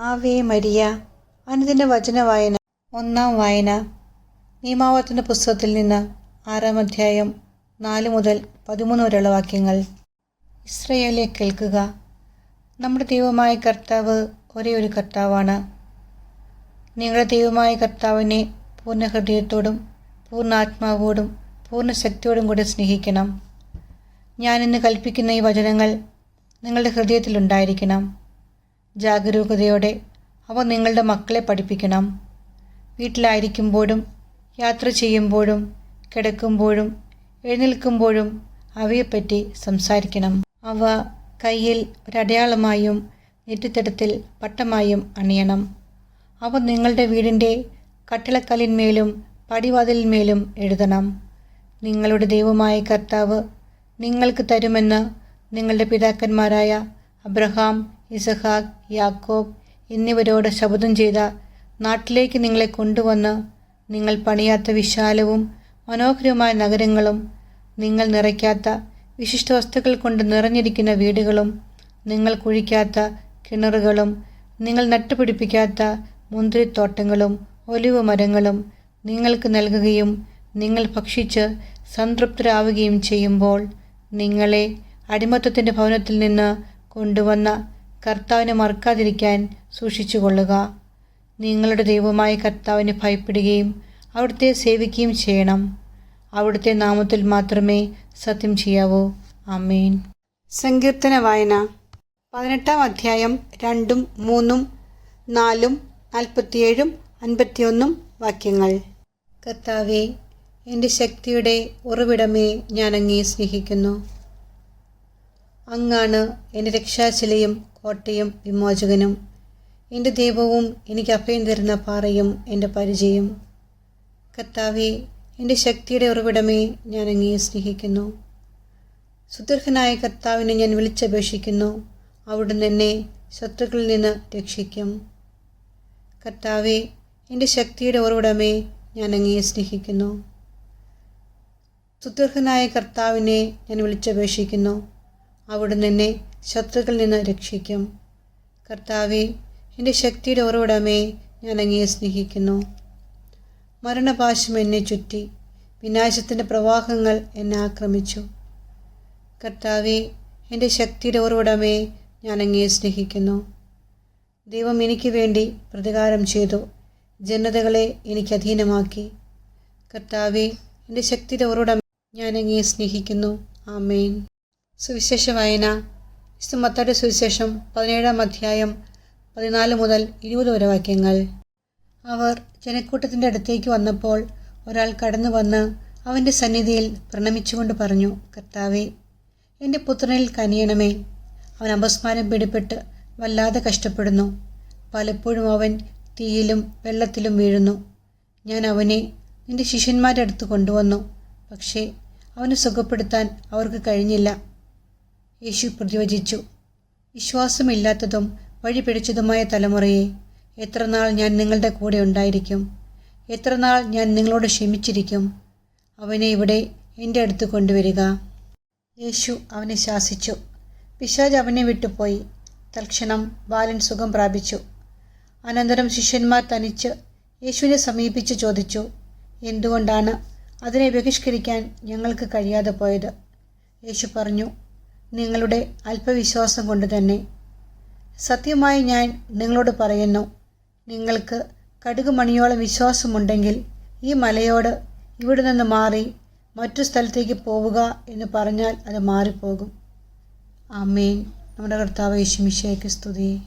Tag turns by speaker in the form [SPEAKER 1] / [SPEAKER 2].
[SPEAKER 1] Ave Maria അനുദിന വചന വായന ഒന്നാം വായന. നിയമാവർത്തന പുസ്തകത്തിൽ നിന്ന് ആറാം അധ്യായം നാല് മുതൽ പതിമൂന്ന് വരെയുള്ള വാക്യങ്ങൾ. ഇസ്രയേലെ കേൾക്കുക. നമ്മുടെ ദൈവമായ കർത്താവ് ഒരേ ഒരു കർത്താവാണ്. നിങ്ങളുടെ ദൈവമായ കർത്താവിനെ പൂർണ ഹൃദയത്തോടും പൂർണ ആത്മാവോടും പൂർണ ശക്തിയോടും കൂടി സ്നേഹിക്കണം. ഞാനിന്ന് കൽപ്പിക്കുന്ന ഈ വചനങ്ങൾ നിങ്ങളുടെ ഹൃദയത്തിലുണ്ടായിരിക്കണം ജാഗരൂകതയോടെ അവ നിങ്ങളുടെ മക്കളെ പഠിപ്പിക്കണം. വീട്ടിലായിരിക്കുമ്പോഴും യാത്ര ചെയ്യുമ്പോഴും കിടക്കുമ്പോഴും എഴുന്നേൽക്കുമ്പോഴും അവയെപ്പറ്റി സംസാരിക്കണം. അവ കയ്യിൽ ഒരടയാളമായും നെറ്റിത്തടത്തിൽ പട്ടമായും അണിയണം. അവ നിങ്ങളുടെ വീടിന്റെ കട്ടിളക്കല്ലിന്മേലും പടിവാതിലിന്മേലും എഴുതണം. നിങ്ങളുടെ ദൈവമായ കർത്താവ് നിങ്ങൾക്ക് തരുമെന്ന് നിങ്ങളുടെ പിതാക്കന്മാരായ അബ്രഹാം ഇസഹാക്ക് യാക്കോബ് എന്നിവരോട് ശപഥം ചെയ്ത നാട്ടിലേക്ക് നിങ്ങളെ കൊണ്ടുവന്ന് നിങ്ങൾ പണിയാത്ത വിശാലവും മനോഹരവുമായ നഗരങ്ങളും നിങ്ങൾ നിറയ്ക്കാത്ത വിശിഷ്ട വസ്തുക്കൾ കൊണ്ട് നിറഞ്ഞിരിക്കുന്ന വീടുകളും നിങ്ങൾ കുഴിക്കാത്ത കിണറുകളും നിങ്ങൾ നട്ടുപിടിപ്പിക്കാത്ത മുന്തിരിത്തോട്ടങ്ങളും ഒലിവ് മരങ്ങളും നിങ്ങൾക്ക് നൽകുകയും നിങ്ങൾ ഭക്ഷിച്ച് സംതൃപ്തരാവുകയും ചെയ്യുമ്പോൾ നിങ്ങളെ അടിമത്തത്തിന്റെ ഭവനത്തിൽ നിന്ന് കൊണ്ടുവന്ന കർത്താവിനെ മറക്കാതിരിക്കാൻ സൂക്ഷിച്ചുകൊള്ളുക. നിങ്ങളുടെ ദൈവമായ കർത്താവിനെ ഭയപ്പെടുകയും അവിടുത്തെ സേവിക്കുകയും ചെയ്യണം. അവിടുത്തെ നാമത്തിൽ മാത്രമേ സത്യം ചെയ്യാവൂ. അമ്മീൻ സങ്കീർത്തന വായന. പതിനെട്ടാം അധ്യായം രണ്ടും മൂന്നും നാലും നാൽപ്പത്തിയേഴും അൻപത്തിയൊന്നും വാക്യങ്ങൾ. കർത്താവെ എന്റെ ശക്തിയുടെ ഉറവിടമേ ഞാൻ അങ്ങേ സ്നേഹിക്കുന്നു. അങ്ങാണ് എന്റെ രക്ഷാശിലയും കോട്ടയും വിമോചകനും. എന്റെ ദൈവവും എനിക്ക് അഭയം തരുന്ന പാറയും എന്റെ പരിചയം. കർത്താവെ എന്റെ ശക്തിയുടെ ഉറവിടമേ ഞാൻ അങ്ങേ സ്നേഹിക്കുന്നു. സുദീർഘനായ കർത്താവിനെ ഞാൻ വിളിച്ചപേക്ഷിക്കുന്നു. അവിടുന്ന് എന്നെ ശത്രുക്കളിൽ നിന്ന് രക്ഷിക്കും. കർത്താവെ എന്റെ ശക്തിയുടെ ഉറവിടമേ ഞാൻ അങ്ങേ സ്നേഹിക്കുന്നു. സുദീർഘനായ കർത്താവിനെ ഞാൻ വിളിച്ചപേക്ഷിക്കുന്നു. അവിടുന്ന് എന്നെ ശത്രുക്കളിൽ നിന്ന് രക്ഷിക്കും. കർത്താവെ എന്റെ ശക്തിയുടെ ഉറവിടമേ ഞാൻ അങ്ങയെ സ്നേഹിക്കുന്നു. മരണപാശം എന്നെ ചുറ്റി വിനാശത്തിന്റെ പ്രവാഹങ്ങൾ എന്നെ ആക്രമിച്ചു. കർത്താവെ എന്റെ ശക്തിയുടെ ഉറവിടമേ ഞാൻ അങ്ങയെ സ്നേഹിക്കുന്നു. ദൈവം എനിക്ക് വേണ്ടി പ്രതികാരം ചെയ്തു ജനതകളെ എനിക്ക് അധീനമാക്കി. കർത്താവെ എന്റെ ശക്തിയുടെ ഉറവിടം ഞാൻ അങ്ങയെ സ്നേഹിക്കുന്നു. ആമേൻ. സുവിശേഷ വായന വിശുദ്ധ സുവിശേഷം പതിനേഴാം അധ്യായം പതിനാല് മുതൽ ഇരുപത് വരെ വാക്യങ്ങൾ. അവർ ജനക്കൂട്ടത്തിന്റെ അടുത്തേക്ക് വന്നപ്പോൾ ഒരാൾ കടന്നു വന്ന് അവന്റെ സന്നിധിയിൽ പ്രണമിച്ചുകൊണ്ട് പറഞ്ഞു കർത്താവെ എന്റെ പുത്രനിൽ കനിയണമേ. അവൻ അപസ്മാരം പിടിപ്പെട്ട് വല്ലാതെ കഷ്ടപ്പെടുന്നു. പലപ്പോഴും അവൻ തീയിലും വെള്ളത്തിലും വീഴുന്നു. ഞാൻ അവനെ നിന്റെ ശിഷ്യന്മാരുടെ അടുത്ത് കൊണ്ടുവന്നു. പക്ഷേ അവനെ സുഖപ്പെടുത്താൻ അവർക്ക് കഴിഞ്ഞില്ല. യേശു പ്രതിവചിച്ചു. വിശ്വാസമില്ലാത്തതും വഴി പിടിച്ചതുമായ തലമുറയെ എത്രനാൾ ഞാൻ നിങ്ങളുടെ കൂടെ ഉണ്ടായിരിക്കും? എത്രനാൾ ഞാൻ നിങ്ങളോട് ക്ഷമിച്ചിരിക്കും? അവനെ ഇവിടെ എന്റെ അടുത്ത് കൊണ്ടുവരിക. യേശു അവനെ ശാസിച്ചു. പിശാജ് അവനെ വിട്ടുപോയി. തൽക്ഷണം ബാലൻ സുഖം പ്രാപിച്ചു. അനന്തരം ശിഷ്യന്മാർ തനിച്ച് യേശുവിനെ സമീപിച്ച് ചോദിച്ചു എന്തുകൊണ്ടാണ് അതിനെ ബഹിഷ്കരിക്കാൻ ഞങ്ങൾക്ക് കഴിയാതെ പോയത്? യേശു പറഞ്ഞു നിങ്ങളുടെ അല്പവിശ്വാസം കൊണ്ട് തന്നെ. സത്യമായി ഞാൻ നിങ്ങളോട് പറയുന്നു നിങ്ങൾക്ക് കടുക് മണിയോളം വിശ്വാസമുണ്ടെങ്കിൽ ഈ മലയോട് ഇവിടെ നിന്ന് മാറി മറ്റു സ്ഥലത്തേക്ക് പോവുക എന്ന് പറഞ്ഞാൽ അത് മാറിപ്പോകും. ആമേൻ. നമ്മുടെ കർത്താവ് യേശുമിശയ്ക്ക് സ്തുതി.